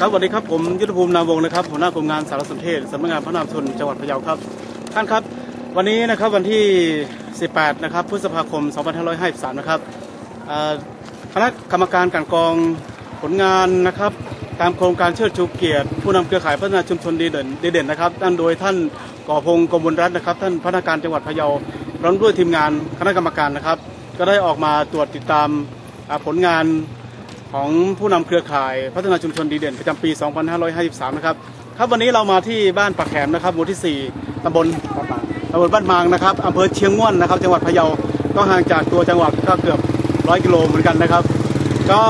ครับสวัสดีครับผมยุทธภูมินามวงศ์นะครับหัวหน้ากลุ่มงานสารสนเทศสำนักงานพระนามชนจังหวัดพะเยาครับ ท่านครับ วันนี้นะครับวันที่ 18 นะครับพฤษภาคม 2553 นะครับคณะกรรมการกลันกองผลงานนะครับ ตามโครงการเชิดชูเกียรติ ผู้นำเครือข่ายพัฒนาชุมชนดีเด่นดีเด่นนะครับท่านโดยท่านก่อพงศ์กมลรัตน์นะครับ ท่านพนักงานจังหวัดพะเยาพร้อมด้วยทีมงานคณะกรรมการนะครับ ก็ได้ออกมาตรวจติดตามผลงาน ของผู้นำเครือข่ายพัฒนาชุมชนดีเด่นประจำปี 2553 นะครับ ครับวันนี้เรามาที่บ้านปากแขมนะครับหมู่ที่ 4ตำบลตำบลบ้านมางนะครับอำเภอเชียงม่วนนะครับ จังหวัดพะเยา ก็ห่างจากตัวจังหวัดก็เกือบร้อยกิโลเหมือนกันนะครับ ก็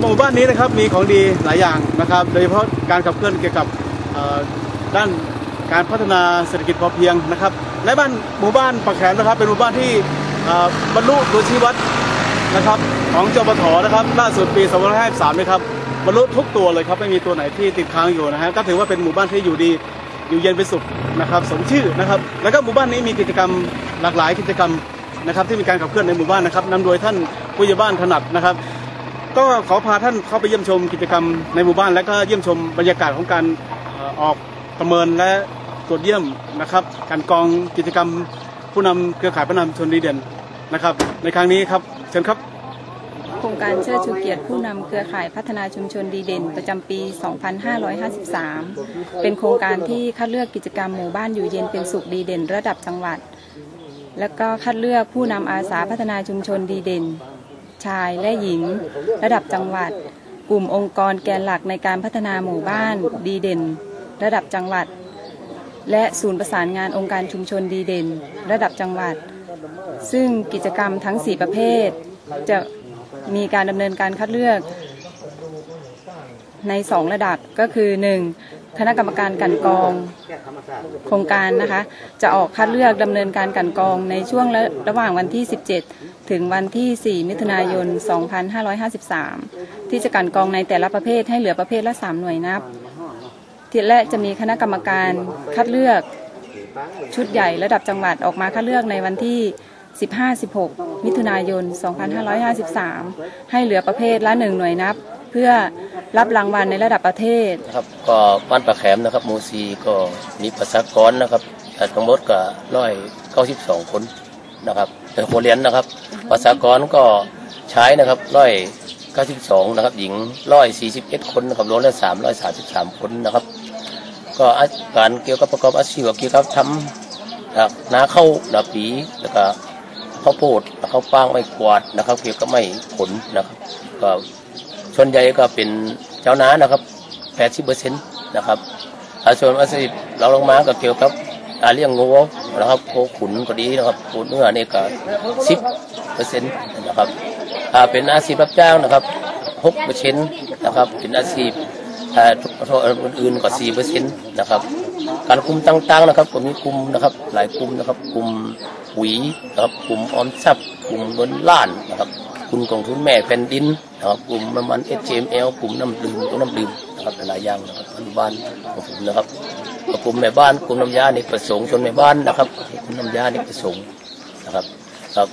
หมู่บ้านนี้นะครับมีของดีหลายอย่างนะครับ โดยเฉพาะการขับเคลื่อนเกี่ยวกับด้านการพัฒนาเศรษฐกิจพอเพียงนะครับ และบ้านหมู่บ้านปากแขมนะครับ เป็นหมู่บ้านที่บรรลุตัวชี้วัด นะครับของจปทนะครับล่าสุดปี2553นะครับบรรลุทุกตัวเลยครับไม่มีตัวไหนที่ติดค้างอยู่นะฮะก็ถือว่าเป็นหมู่บ้านที่อยู่ดีอยู่เย็นเป็นสุขนะครับสมชื่อนะครับ แล้วก็หมู่บ้านนี้มีกิจกรรมหลากหลายกิจกรรมนะครับที่มีการขับเคลื่อนในหมู่บ้านนะครับนำโดยท่านผู้ใหญ่บ้านถนัดนะครับ ก็ขอพาท่านเข้าไปเยี่ยมชมกิจกรรมในหมู่บ้าน และก็เยี่ยมชมบรรยากาศของการออกประเมินและตรวจเยี่ยมนะครับ การกองกิจกรรมผู้นำเครือข่ายผู้นำชนดีเด่นนะครับ ในครั้งนี้ครับ เชิญครับโครงการเชิดชูเกียรติผู้นำเครือข่ายพัฒนาชุมชนดีเด่นประจำปี 2553 เป็นโครงการที่คัดเลือกกิจกรรมหมู่บ้านอยู่เย็นเป็นสุขดีเด่นระดับจังหวัด และก็คัดเลือกผู้นำอาสาพัฒนาชุมชนดีเด่น ชายและหญิง ระดับจังหวัด กลุ่มองค์กรแกนหลักในการพัฒนาหมู่บ้านดีเด่น ระดับจังหวัด และศูนย์ประสานงานองค์การชุมชนดีเด่น ระดับจังหวัด ซึ่งกิจกรรมทั้ง 4 ประเภท จะมีการดำเนินการคัดเลือกใน 2 ระดับก็คือ 1. คณะกรรมการกันกองโครงการนะคะจะออกคัดเลือกดำเนินการกันกองในช่วงระระหว่างวันที่ 17 ถึงวันที่ 4 มิถุนายน 2553 ที่จะกันกองในแต่ละประเภทให้เหลือประเภทละ 3 หน่วยนับทีและจะมีคณะกรรมการคัดเลือกชุดใหญ่ระดับจังหวัดออกมาคัดเลือกในวันที่ 15-16 มิถุนายน 2553 ให้เหลือประเภทละหนึ่งหน่วยนับ เพื่อรับรางวัลในระดับประเทศครับก็บ้านปลาแขมนะครับมูซีก็มีประชากรนะครับแต่ทั้งหมดก็ร้อยเก้าสิบสองคนนะครับเป็นคนเรียนนะครับประชากรก็ใช้นะครับร้อยเก้าสิบสองนะครับ หญิงร้อยสี่สิบเอ็ดคนนะครับรวมแล้วสามร้อยสามสิบสามคนนะครับ ก็การเกี่ยวกับประกอบอาชีพเกี่ยวกับทำนาเข้าวนาปีแล้วก็ ข้าวโพดข้าวป้างไม้กวาดนะครับเกี่ยวกับไม้ผลนะครับก็ส่วนใหญ่ก็เป็นเจ้านานะครับแปดสิบเปอร์เซ็นต์นะครับอาส่วนอาชีพเราลงมาก็เกี่ยวกับกาเลี้ยงงูนะครับโคขุนก็ดีนะครับโคเนื้อนี่ก็สิบเปอร์เซ็นต์นะครับถ้าเป็นอาชีพรับจ้างนะครับหกเปอร์เซ็นต์นะครับเป็นอาชีพอ่าอื่นๆก็สี่เปอร์เซ็นต์นะครับ การกลุ่มต่างๆนะครับก็มีกลุ่มนะครับ หลายกลุ่มนะครับกลุ่มหวีนะครับกลุ่มออมทรัพย์กลุ่มเงินล้านนะครับกลุ่มกองทุนแม่แผ่นดินนะครับกลุ่มน้ำมัน HML กลุ่มน้ำดื่มตัวน้ำดื่มนะครับหลายอย่างนะครับอนุบาลของผมนะครับกลุ่มแม่บ้านกลุ่มน้ำยาในประสงค์ชนแม่บ้านนะครับกลุ่มน้ำยาในประสงค์นะครับ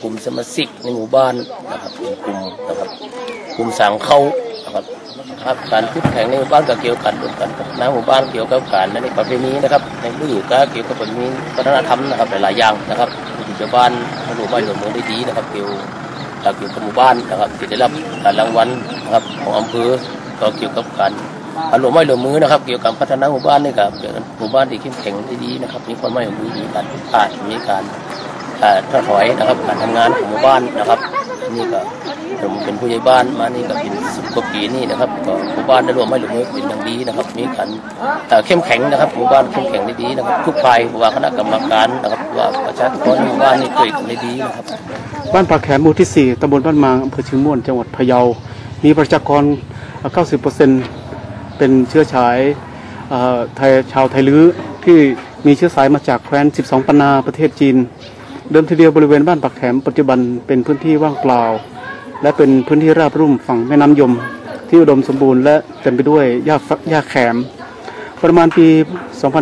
กลุ่มสมาชิกในหมู่บ้านนะครับเป็นกลุ่มนะครับกลุ่มสังเข้านะครับ ครับการพูดแข่งในหมู่บ้านก็เกี่ยวกันกันพัฒนาหมู่บ้านเกี่ยวกับการในประเพณีนะครับในฤดูกาลเกี่ยวกับประเพณีวัฒนธรรมนะครับหลายๆอย่างนะครับที่ชาวบ้านหมู่บ้านหลวงเมืองได้ดีนะครับเกี่ยวกับเกี่ยวกับหมู่บ้านนะครับที่ได้รับการรางวัลนะครับของอำเภอก็เกี่ยวกับการอารมณ์ไม่หลวมมือนะครับ เกี่ยวกับพัฒนาหมู่บ้านนี่ครับเป็นหมู่บ้านที่เข้มแข็งได้ดีนะครับ มีความไม่หลวมมือมีการผ่านมีการอ่าถอยนะครับการทำงานของหมู่บ้านนะครับ นี่ก็ผมเป็นผู้ใหญ่บ้านมานี่ก็เป็นสิบกว่าปีนี่นะครับก็หมู่บ้านได้รวมไม่หลวมมือเป็นอย่างดีนะครับ มีการอ่เข้มแข็งนะครับหมู่บ้านเข้มแข็งได้ดีนะครับทุกฝ่ายว่าคณะกรรมการนะครับว่าประชาชนหมู่บ้านนี่ช่วยกันได้ดีนะครับ บ้านปากแขมหมู่ที่ 4ตำบลบ้านมางอำเภอเชียงม่วนจังหวัดพะเยา มีประชากร 90%เป็นเชื้อชายเอ่อไทยชาวไทยลื้อที่มีเชื้อสายมาจากแคว้น 12 ปนาประเทศจีน เดิมทีเดียวบริเวณบ้านปากแขมปัจจุบันเป็นพื้นที่ว่างเปล่า และเป็นพื้นที่ราบรุ่มฝั่งแม่น้ำยม ที่อุดมสมบูรณ์และเต็มไปด้วยหญ้าฟักหญ้าแขม ประมาณปี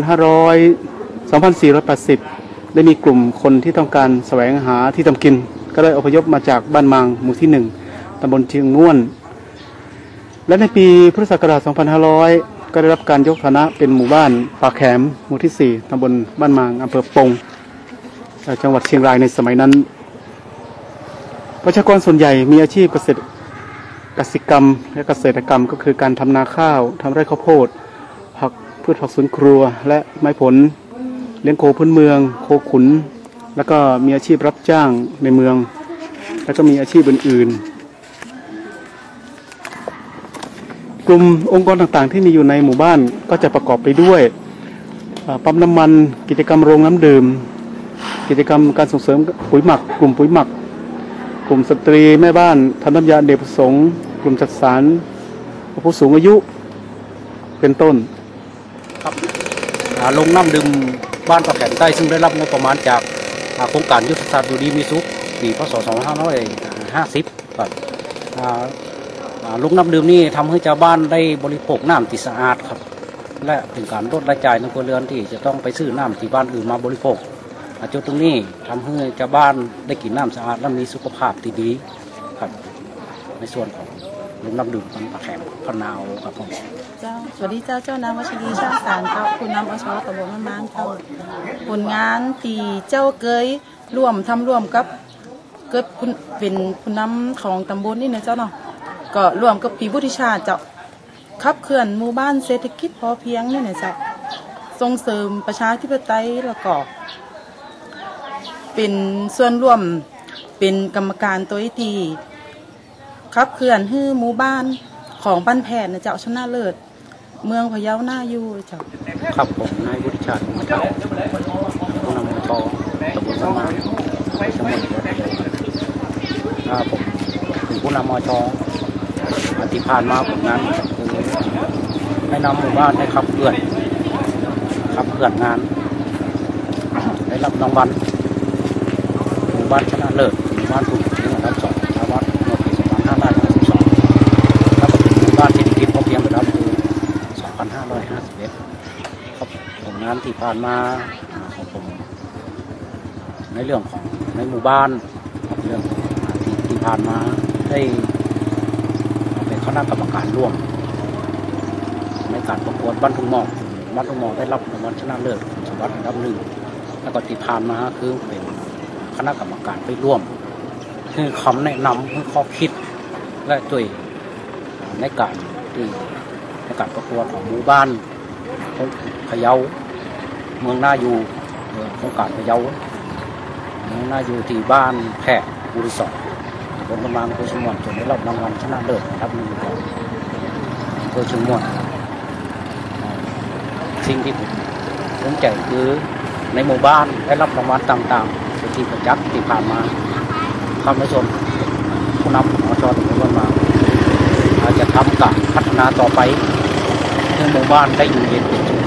2500 2480 ได้มีกลุ่มคนที่ต้องการแสวงหาที่ทำกิน ก็ได้อพยพมาจากบ้านมางหมู่ที่หนึ่งตำบลเชียงง่วน และในปีพุทธศักราช 2500 ก็ได้รับการยกฐานะเป็นหมู่บ้านป่าแขมหมู่ที่ 4ตำบลบ้านมางอำเภอปง จังหวัดเชียงรายในสมัยนั้น ประชากรส่วนใหญ่มีอาชีพเกษตรกสิกรรม และเกษตรกรรมก็คือการทำนาข้าวทำไร่ข้าวโพดผักพืชผักสวนครัว และไม้ผล เลี้ยงโคพื้นเมือง โคขุน แล้วก็มีอาชีพรับจ้างในเมือง แล้วก็มีอาชีพอื่นๆ กลุ่มองค์กรต่างๆ ที่มีอยู่ในหมู่บ้านก็จะประกอบไปด้วยปั๊มน้ำมันกิจกรรมโรงน้ำดื่ม กิจกรรมการส่งเสริมปุ๋ยหมัก กลุ่มปุ๋ยหมัก กลุ่มสตรีแม่บ้านทำน้ำยาเด็กประสงค์กลุ่มจัดสารผู้สูงอายุเป็นต้นอ่าลงน้ำดื่มบ้านปะแขนใต้ซึ่งได้รับงบประมาณจากโครงการยุทธศาสตร์ดูดีมีสุขปีพศ 2550ครับอ่าอ่าลงน้ำดื่มนี่ทำให้ชาวบ้านได้บริโภคน้ำที่สะอาดครับ และเป็นการลดรายจ่ายในครัวเรือนที่จะต้องไปซื้อน้ำที่บ้านอื่นมาบริโภค จุดตรงนี้ทำให้ชาวบ้านได้กินน้ำสะอาดและมีสุขภาพที่ดีครับ ในส่วนของลงน้ำดื่มบ้านปะแขนพะนาวครับผมเจ้าสวัสดีเจ้าเจ้านางวัชรีช่างสารเจ้าคุณน้ำอชตำบลมะมางเจ้าผลงานที่เจ้าเกยร่วมทำร่วมกับเกิดคุณเป็นผู้นำของตำบลนี่นะเจ้าเนาะก็ร่วมกับปีบุติชาเจ้าขับเคลื่อนหมู่บ้านเศรษฐกิจพอเพียงนี่นะเจ้าส่งเสริมประชาธิปไตยแล้วก็ เป็นส่วนร่วมเป็นกรรมการตัวทีขับเคลื่อนให้หมู่บ้านของบ้านแพทย์นะเจ้าชนะเลิศ เมืองพะเยาหน้าอยู่เจ้าครับผมนายวุฒิชาติมาจากผู้นำมชตำบลสมานจังหวัดรครับผมเป็นผู้นำมชอาทิผ่านมาผมนั้นคือได้นำหมู่บ้านได้ขับเคลื่อนขับเคลื่อนงานได้รับรางวัล หมู่บ้านชนะเลิศหมู่บ้านถูกที่ระดับสองชาวบ้านเมื่อปี2552แล้วก็เป็นหมู่บ้านเศรษฐกิจพอเพียงระดับคือ2551ครับผลงานที่ผ่านมาของผมในเรื่องของในหมู่บ้านเรื่องที่ที่ผ่านมาได้เป็นคณะกรรมการร่วมในการประกวดบ้านทุ่งหมอกบ้านทุ่งหมอกได้รับรางวัลชนะเลิศสมบัติอันดับหนึ่งแล้วก็ที่ผ่านมาคือเป็น ณะกรรมการไปร่วม คือคำแนะนำคือข้อคิดและด้วยในการที่ในการประกวดของหมู่บ้านของพะเยาเมืองนาอยู่เอ่อโครงการพะเยาเมืองนาอยู่ที่บ้านแพะบุรีสอดบนประมาณอำเภอชมวนจนได้รับรางวัลชนะเลิศอันดับหนึ่งของอำเภอชมวนสิ่งที่ผมสนใจคือในหมู่บ้านได้รับรางวัลต่างๆ ที่ประจักษ์ที่ผ่านมาคำในส่วนผู้นำของอชตำบลมา อาจจะทำกับพัฒนาต่อไปให้หมู่บ้านได้อยู่เย็นเป็นสุข